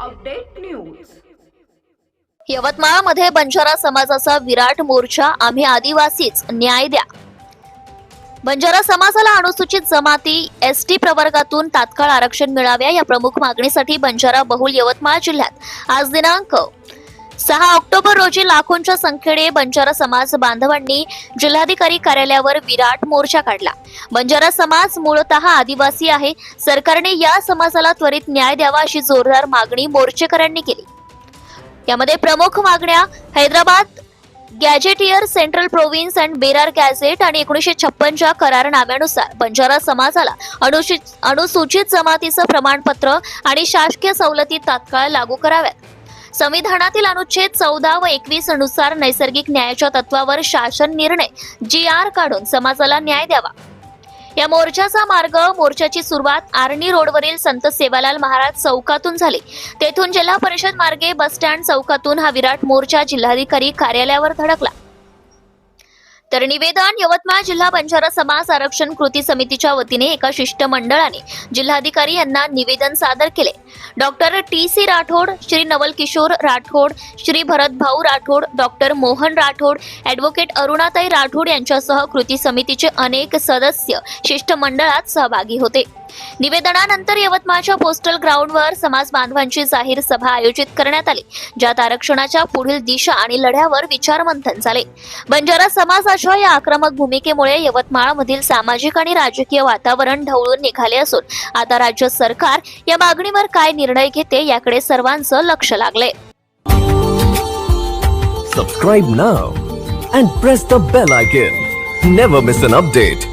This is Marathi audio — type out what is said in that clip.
Update news. यवतमाळमध्ये बंजारा समाजाचा विराट मोर्चा आम्ही आदिवासीच न्याय द्या. बंजारा समाजाला अनुसूचित जमाती एसटी प्रवर्गातून तात्काळ आरक्षण मिळाव्या या प्रमुख मागणीसाठी बंजारा बहुल यवतमाळ जिल्ह्यात. आज दिनांक सहा ऑक्टोबर रोजी लाखोंच्या संख्येने बंजारा समाज बांधवांनी जिल्हाधिकारी कार्यालयावर विराट मोर्चा काढला. बंजारा समाज मूळतः आदिवासी आहे. सरकारने या समाजाला त्वरित न्याय द्यावा अशी जोरदार मागणी मोर्चेकऱ्यांनी केली. यामध्ये प्रमुख मागण्या Hyderabad gazetteer Central Provinces and Berar gazette आणि एकोणीसशे छप्पनच्या करारनाम्यानुसार बंजारा समाजाला अनुसूचित अनुसूचित जमातीचं प्रमाणपत्र आणि शासकीय सवलती तात्काळ लागू कराव्यात. संविधानातील अनुच्छेद चौदा व एकवीसनुसार नैसर्गिक न्यायाच्या तत्वावर शासन निर्णय जी आर काढून समाजाला न्याय द्यावा. या मोर्चाचा मार्ग मोर्चाची सुरुवात आर्णी रोडवरील संत सेवालाल महाराज चौकातून झाली. तेथून जिल्हा परिषद मार्गे बसस्टँड चौकातून हा विराट मोर्चा जिल्हाधिकारी कार्यालयावर धडकला. तर निवेदन यवतमाळ जिल्हा बंजारा समाज आरक्षण कृती समितीच्या वतीने एका शिष्टमंडळाने जिल्हाधिकारी यांना निवेदन सादर केले. Doctor T C Rathod Shri Navalkishor Rathod Shri Bharat Bhau Rathod doctor Mohan Rathod advocate Arunatai Rathod यांच्यासह कृती समितीचे अनेक सदस्य शिष्टमंडळात सहभागी होते. निवेदनानंतर यवतमाळच्या पोस्टल ग्राउंडवर समाज बांधवांची जाहीर सभा आयोजित करण्यात आली ज्यात आरक्षणाच्या पुढील दिशा आणि लढ्यावर विचारमंथन झाले. बंजारा समाजाच्या या आक्रमक भूमिकेमुळे यवतमाळमधील सामाजिक आणि राजकीय वातावरण ढवळून निघाले असून आता राज्य सरकार या मागणीवर काय निर्णय घेते याकडे सर्वांचं लक्ष लागले. Subscribe now and press the bell icon never miss an update